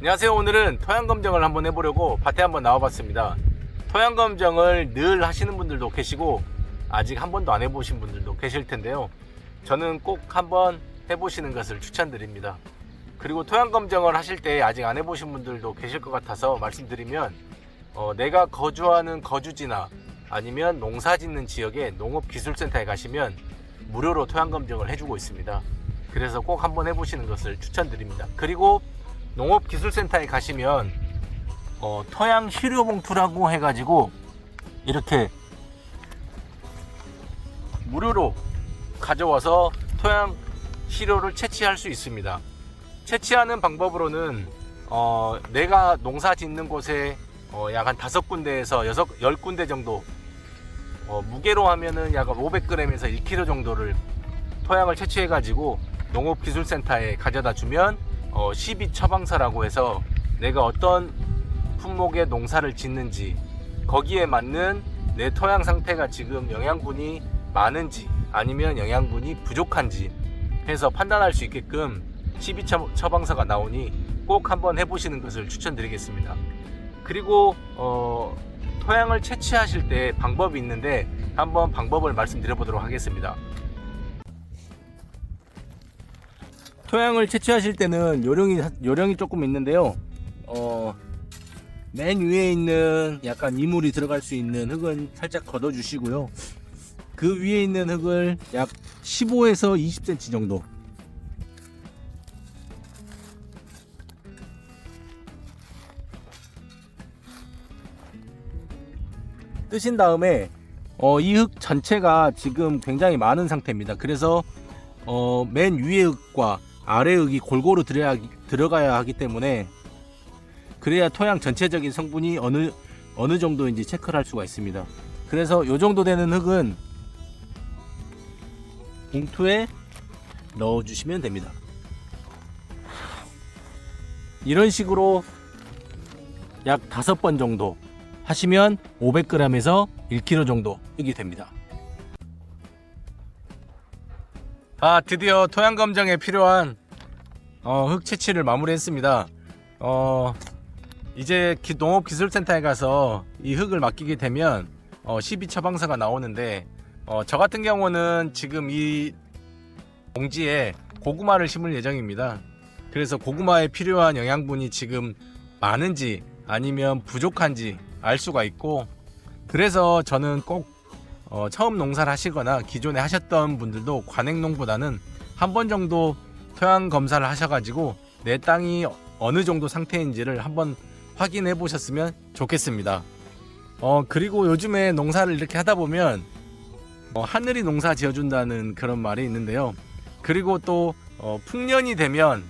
안녕하세요. 오늘은 토양 검정을 한번 해보려고 밭에 한번 나와봤습니다. 토양 검정을 늘 하시는 분들도 계시고 아직 한 번도 안 해보신 분들도 계실 텐데요. 저는 꼭 한번 해보시는 것을 추천드립니다. 그리고 토양 검정을 하실 때 아직 안 해보신 분들도 계실 것 같아서 말씀드리면 어, 내가 거주하는 거주지나 아니면 농사 짓는 지역의 농업기술센터에 가시면 무료로 토양 검정을 해주고 있습니다. 그래서 꼭 한번 해보시는 것을 추천드립니다. 그리고 농업기술센터에 가시면 어, 토양 시료봉투라고 해가지고 이렇게 무료로 가져와서 토양 시료를 채취할 수 있습니다. 채취하는 방법으로는 어, 내가 농사 짓는 곳에 어, 약한 다섯 군데에서 여섯 열 군데 정도 어, 무게로 하면은 약 500g에서 1kg 정도를 토양을 채취해 가지고 농업기술센터에 가져다 주면 어, 12 처방사라고 해서 내가 어떤 품목의 농사를 짓는지 거기에 맞는 내 토양 상태가 지금 영양분이 많은지 아니면 영양분이 부족한지 해서 판단할 수 있게끔 12 처- 처방사가 나오니 꼭 한번 해보시는 것을 추천드리겠습니다. 그리고 어, 토양을 채취하실 때 방법이 있는데 한번 방법을 말씀드려보도록 하겠습니다. 토양을 채취하실 때는 요령이 요령이 조금 있는데요. 어, 맨 위에 있는 약간 이물이 들어갈 수 있는 흙은 살짝 걷어 주시고요. 그 위에 있는 흙을 약 15에서 20cm 정도 뜨신 다음에 어, 이 흙 전체가 지금 굉장히 많은 상태입니다. 그래서 어, 맨 위의 흙과 아래 흙이 골고루 들어야, 들어가야 하기 때문에 그래야 토양 전체적인 성분이 어느 어느 정도인지 체크를 할 수가 있습니다. 그래서 요 정도 되는 흙은 봉투에 넣어 주시면 됩니다. 이런 식으로 약 다섯 번 정도 하시면 500g에서 1kg 정도 흙이 됩니다. 아 드디어 토양 검정에 필요한 어, 흙 채취를 마무리했습니다. 어, 이제 기- 농업기술센터에 가서 이 흙을 맡기게 되면 어, 12 처방사가 나오는데 어, 저 같은 경우는 지금 이 봉지에 고구마를 심을 예정입니다. 그래서 고구마에 필요한 영양분이 지금 많은지 아니면 부족한지 알 수가 있고 그래서 저는 꼭 어, 처음 농사를 하시거나 기존에 하셨던 분들도 관행농보다는 한 번 정도 토양 검사를 하셔가지고 내 땅이 어느 정도 상태인지를 한번 확인해 보셨으면 좋겠습니다. 어 그리고 요즘에 농사를 이렇게 하다 보면 어, 하늘이 농사 지어준다는 그런 말이 있는데요. 그리고 또 어, 풍년이 되면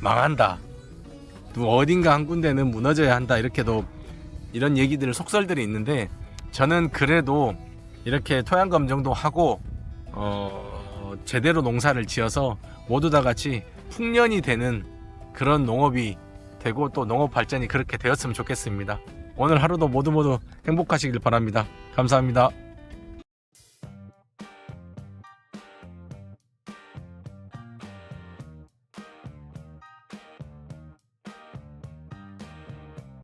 망한다. 또 어딘가 한 군데는 무너져야 한다. 이렇게도 이런 얘기들 속설들이 있는데 저는 그래도 이렇게 토양 검정도 하고 어, 제대로 농사를 지어서 모두 다 같이 풍년이 되는 그런 농업이 되고 또 농업 발전이 그렇게 되었으면 좋겠습니다. 오늘 하루도 모두 모두 행복하시길 바랍니다. 감사합니다.